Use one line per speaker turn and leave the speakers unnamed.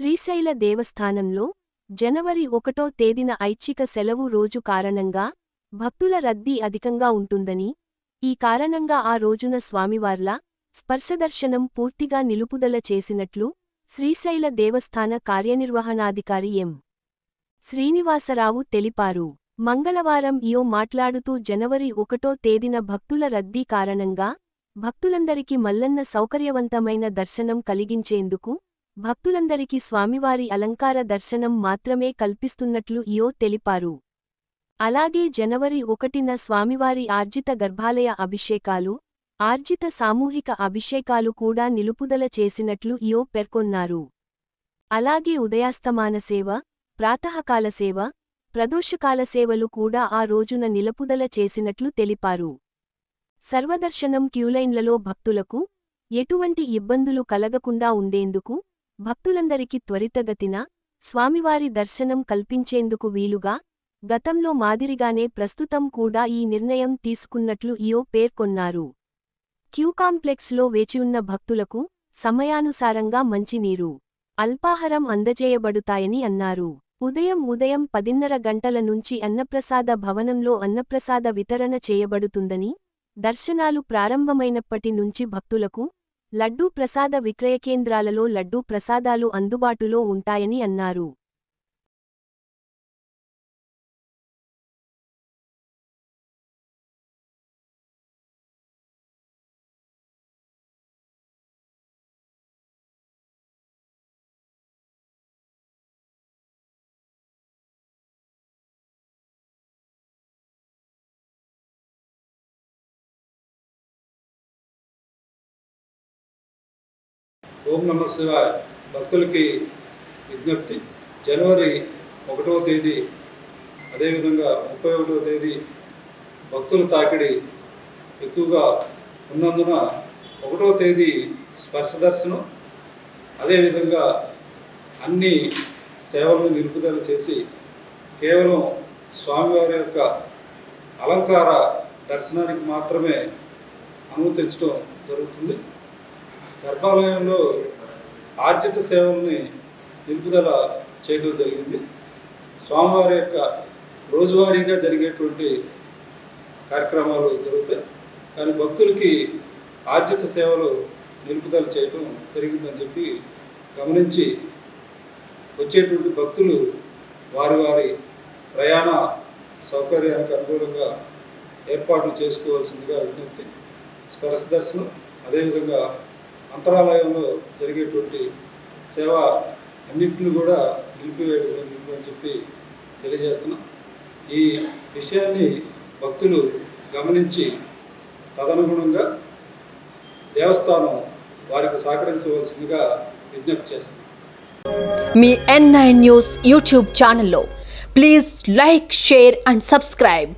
శ్రీశైల దేవస్థానంలో జనవరి ఒకటో తేదీన ఐచ్ఛిక సెలవు రోజు కారణంగా భక్తుల రద్దీ అధికంగా ఉంటుందని ఈ కారణంగా ఆ రోజున స్వామివార్ల స్పర్శదర్శనం పూర్తిగా నిలుపుదల చేసినట్లు శ్రీశైల దేవస్థాన కార్యనిర్వహణాధికారి ఎం. శ్రీనివాసరావు తెలిపారు. మంగళవారం ఇయో మాట్లాడుతూ జనవరి ఒకటో తేదీన భక్తుల రద్దీ కారణంగా భక్తులందరికీ మల్లన్న సౌకర్యవంతమైన దర్శనం కలిగించేందుకు భక్తులందరికీ స్వామివారి అలంకార దర్శనం మాత్రమే కల్పిస్తున్నట్లు ఇయో తెలిపారు. అలాగే జనవరి ఒకటిన స్వామివారి ఆర్జిత గర్భాలయ అభిషేకాలు ఆర్జిత సామూహిక అభిషేకాలు కూడా నిలుపుదల చేసినట్లు ఇయో పేర్కొన్నారు. అలాగే ఉదయాస్తమాన సేవ ప్రాతకాల సేవ ప్రదోషకాల సేవలు కూడా ఆ రోజున నిలుపుదల చేసినట్లు తెలిపారు. సర్వదర్శనం క్యూలైన్లలో భక్తులకు ఎటువంటి ఇబ్బందులు కలగకుండా ఉండేందుకు భక్తులందరికీ త్వరితగతిన స్వామివారి దర్శనం కల్పించేందుకు వీలుగా గతంలో మాదిరిగానే ప్రస్తుతం కూడా ఈ నిర్ణయం తీసుకున్నట్లు ఇయో పేర్కొన్నారు. క్యూ కాంప్లెక్స్లో వేచియున్న భక్తులకు సమయానుసారంగా మంచినీరు అల్పాహారం అందజేయబడుతాయని అన్నారు. ఉదయం ఉదయం పదిన్నర గంటల నుంచి అన్నప్రసాద భవనంలో అన్నప్రసాద వితరణ చేయబడుతుందని దర్శనాలు ప్రారంభమైనప్పటి నుంచి భక్తులకు లడ్డూ ప్రసాద విక్రయ కేంద్రాలలో లడ్డూ ప్రసాదాలు అందుబాటులో ఉంటాయని అన్నారు.
ఓం నమ శివాయ. భక్తులకి విజ్ఞప్తి. జనవరి ఒకటవ తేదీ అదేవిధంగా ముప్పై ఒకటవ తేదీ భక్తుల తాకిడి ఎక్కువగా ఉన్నందున ఒకటవ తేదీ స్పర్శ దర్శనం అదేవిధంగా అన్ని సేవలను నిలుపుదల చేసి కేవలం స్వామివారి యొక్క అలంకార దర్శనానికి మాత్రమే అనుమతించడం జరుగుతుంది. గర్భాలయంలో ఆర్జిత సేవల్ని నిలుపుదల చేయడం జరిగింది. స్వామివారి యొక్క రోజువారీగా జరిగేటువంటి కార్యక్రమాలు జరుగుతాయి. కానీ భక్తులకి ఆర్జిత సేవలు నిలుపుదల చేయటం జరిగిందని చెప్పి గమనించి వచ్చేటువంటి భక్తులు వారి వారి ప్రయాణ సౌకర్యానికి అనుగుణంగా ఏర్పాట్లు చేసుకోవాల్సిందిగా విజ్ఞప్తి. స్పర్శ దర్శనం అదేవిధంగా అంతరాలయంలో జరిగేటువంటి సేవ అన్నింటిని కూడా నిలిపివేయడం జరిగిందని చెప్పి తెలియజేస్తున్నాం. ఈ విషయాన్ని భక్తులు గమనించి తదనుగుణంగా దేవస్థానం వారికి సహకరించవలసిందిగా విజ్ఞప్తి చేస్తున్నాం.
మీ ఎన్ న్యూస్ యూట్యూబ్ ఛానల్లో please like share and subscribe